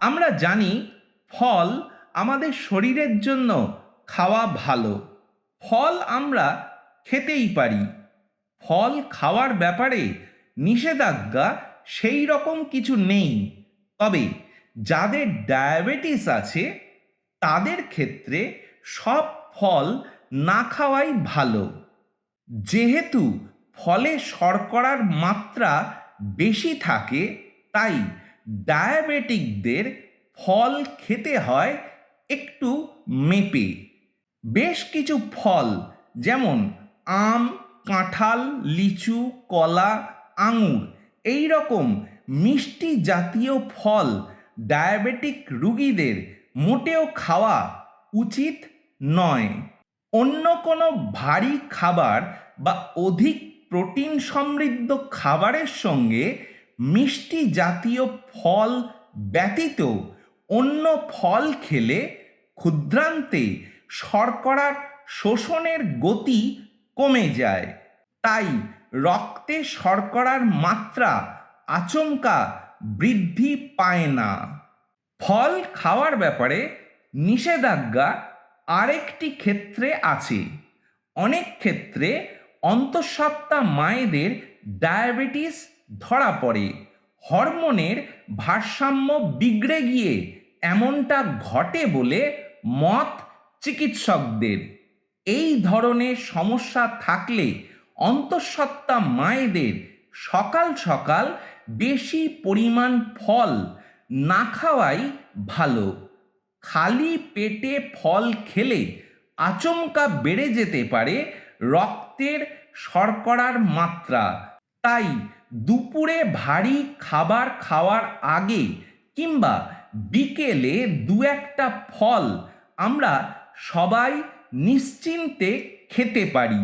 আমরা জানি ফল আমাদের শরীরের জন্য খাওয়া ভালো। ফল আমরা খেতেই পারি। ফল খাওয়ার ব্যাপারে নিষেধাজ্ঞা সেই রকম কিছু নেই। তবে যাদের ডায়াবেটিস আছে, তাদের ক্ষেত্রে সব ফল না খাওয়াই ভালো। যেহেতু ফলে শর্করার মাত্রা বেশি থাকে, তাই ডায়াবেটিকদের ফল খেতে হয় একটু মেপে। বেশ কিছু ফল, যেমন আম, কাঁঠাল, লিচু, কলা, আঙুর এই রকম মিষ্টি জাতীয় ফল ডায়াবেটিক রুগীদের মোটেও খাওয়া উচিত নয়। অন্য কোনো ভারী খাবার বা অধিক প্রোটিন সমৃদ্ধ খাবারের সঙ্গে মিষ্টি জাতীয় ফল ব্যতীত অন্য ফল খেলে ক্ষুদ্রান্তে শর্করার শোষণের গতি কমে যায়। তাই রক্তে শর্করার মাত্রা আচমকা বৃদ্ধি পায় না। ফল খাওয়ার ব্যাপারে নিষেধাজ্ঞা আরেকটি ক্ষেত্রে আছে। অনেক ক্ষেত্রে অন্তঃসত্ত্বা মায়েদের ডায়াবেটিস ধরা পড়ে। হরমোনের ভারসাম্য বিগড়ে গিয়ে এমনটা ঘটে বলে মত চিকিৎসকদের। এই ধরনের সমস্যা থাকলে অন্তঃসত্ত্বা মায়েদের সকাল সকাল বেশি পরিমাণ ফল না খাওয়াই ভালো। খালি পেটে ফল খেলে আচমকা বেড়ে যেতে পারে রক্তের শর্করার মাত্রা। তাই দুপুরে ভারী খাবার খাওয়ার আগে কিংবা বিকেলে দু একটা ফল আমরা সবাই নিশ্চিন্তে খেতে পারি।